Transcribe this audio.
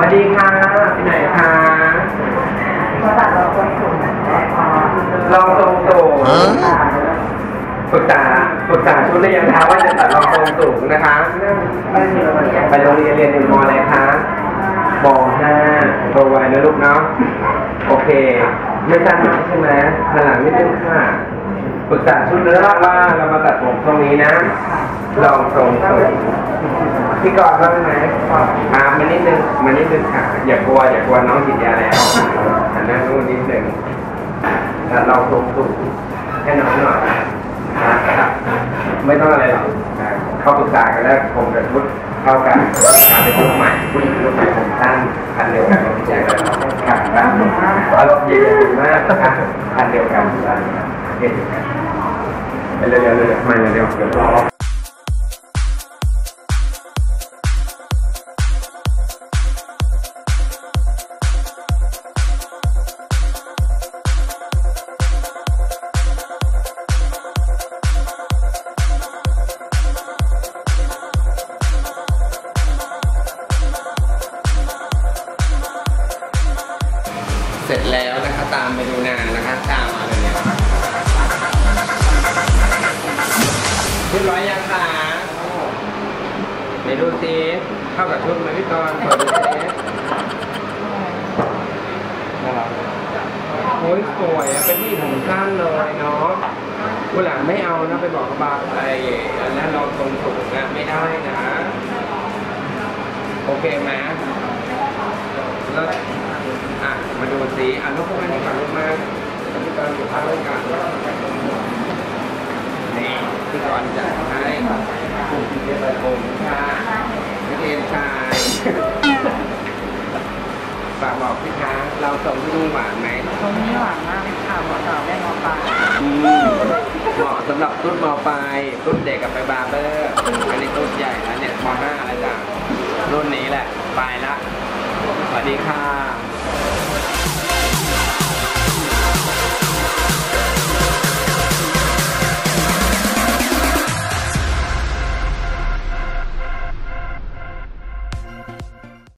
สวัสดีค่ะที่ไหนคะลองทรงสูงปรึกษาปรึกษาชุดหรือยังคะว่าจะตัดลองทรงสูงนะคะ ไปโรงเรียนเรียนอยู่มอะไรคะมห้าโตไวนะลูกเนาะ โอเค ไม่สั้นมากใช่ไหมพนหลังนิดนึงค่ะปรึกษาชุดแล้วว่าเรามาตัดผมตรงนี้นะ ลองทรงสูง พี่กอดบ้างไหมอ่ามานิดนึงมานิดนึงค่ะ อย่ากลัวอย่ากลัวน้องฉีดยาแล้วหันหน้านู้นนิดนึงตัดลองทรงสูงให้น้องหน่อยนะครับไม่ต้องอะไรหรอกเข้าปรึกษากันแล้วผมกับชุดเข้ากันทำเป็นชุดใหม่ผู้หญิงชุดใหม่ผมสั้นพันเดียวกันพี่แจ๊คเลยครับครับอารมณ์เย็นมากครับพันเดียวกันสั้นเย็นกันเร็วๆเร็วๆมาเร็วๆเดี๋ยวรอ เสร็จแล้วนะคะตามไปดูนางนะคะตามมาเลยเนี่ยเรียบร้อยยังคะไหนดูซิเข้ากับชุดไหมพี่กรณ์เปิดดูซิน่ารักโอ้ยสวยอะเป็นที่ผมสั้นเลยเนาะวันหลังไม่เอานะไปบอกกับบาร์ไอ้อันนั้นเราตรงสูงนะไม่ได้นะ โอเคไหมแล้ว อะมาดูสีอะลูกเข้าม่ฝั่งลูกมาที่ตอนอยู่ภาคราชการนี่ที่ก่อนจะให้คุณมที่เป็นผมค่ะนักเรีนชายฝากบอกพี่คะเราส่งที่นู่นหวานไหมตรงนี้หวานมากเลยค่ะหมอสาวแม่หมอปลาเหมาะสำหรับรุ่นมอปลายรุ่นเด็กกับไปบาร์เบอร์อันนี้รุ่นใหญ่แล้วเนี่ยมห้าอะไรจ้ะรุ่นนี้แหละ ปลายละสวัสดีค่ะ